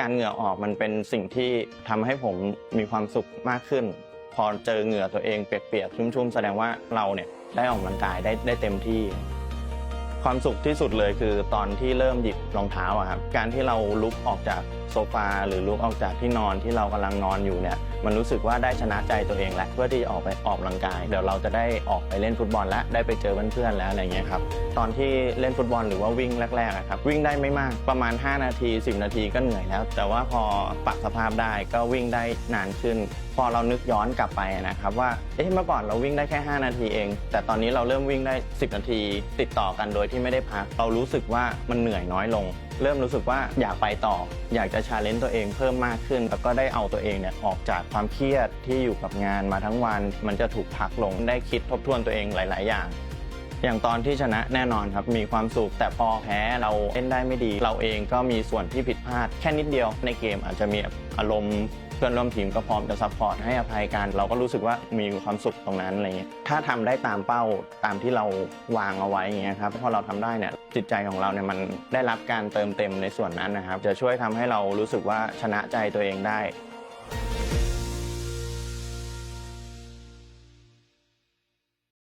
การเหงื่อออกมันเป็นสิ่งที่ทำให้ผมมีความสุขมากขึ้น พอเจอเหงื่อตัวเองเปียกๆชุ่มๆ แสดงว่าเราเนี่ยได้ออกกำลังกายได้ได้เต็มที่ ความสุขที่สุดเลยคือตอนที่เริ่มหยิบรองเท้าอะครับการที่เราลุกออกจาก โซฟาหรือลุกออกจากที่นอนที่เรากำลังนอนอยู่เนี่ยมันรู้สึกว่าได้ชนะใจตัวเองแล้วเพื่อที่จะออกไปออกกำลังกาย เดี๋ยวเราจะได้ออกไปเล่นฟุตบอลแล้วได้ไปเจอเพื่อนๆแล้วอะไรเงี้ยครับตอนที่เล่นฟุตบอลหรือว่าวิ่งแรกๆครับวิ่งได้ไม่มากประมาณ 5 นาที 10 นาทีก็เหนื่อยแล้ว แต่ว่าพอปรับสภาพได้ก็วิ่งได้นานขึ้น พอเรานึกย้อนกลับไปนะครับว่าเอ๊ะเมื่อก่อนเราวิ่งได้แค่ 5 นาทีเอง แต่ตอนนี้เราเริ่มวิ่งได้ 10 นาที ติดต่อกันโดยที่ไม่ได้พัก เรารู้สึกว่ามันเหนื่อยน้อยลง เริ่มรู้สึกว่าอยากไปต่อ อยากจะชาเลนจ์ตัวเองเพิ่มมากขึ้น แล้วก็ได้เอาตัวเองเนี่ยออกจากความเครียดที่อยู่กับงานมาทั้งวัน มันจะถูกพักลงได้คิดทบทวนตัวเองหลาย ๆ อย่าง อย่างตอนที่ชนะแน่นอนครับมีความสุขแต่พอแพ้เราเล่นได้ไม่ดี เราเองก็มีส่วนที่ผิดพลาด แค่นิดเดียวในเกมอาจจะมีอารมณ์เพื่อนร่วมทีมก็พร้อมจะซัพพอร์ตให้อภัยกันเราก็รู้สึกว่ามีความสุขตรงนั้นอะไรเงี้ยถ้าทำได้ตามเป้าตามที่เราวางเอาไว้เงี้ยครับพอเราทำได้เนี่ยจิตใจของเราเนี่ยมันได้รับการเติมเต็มในส่วนนั้นนะครับ จะช่วยทำให้เรารู้สึกว่าชนะใจตัวเองได้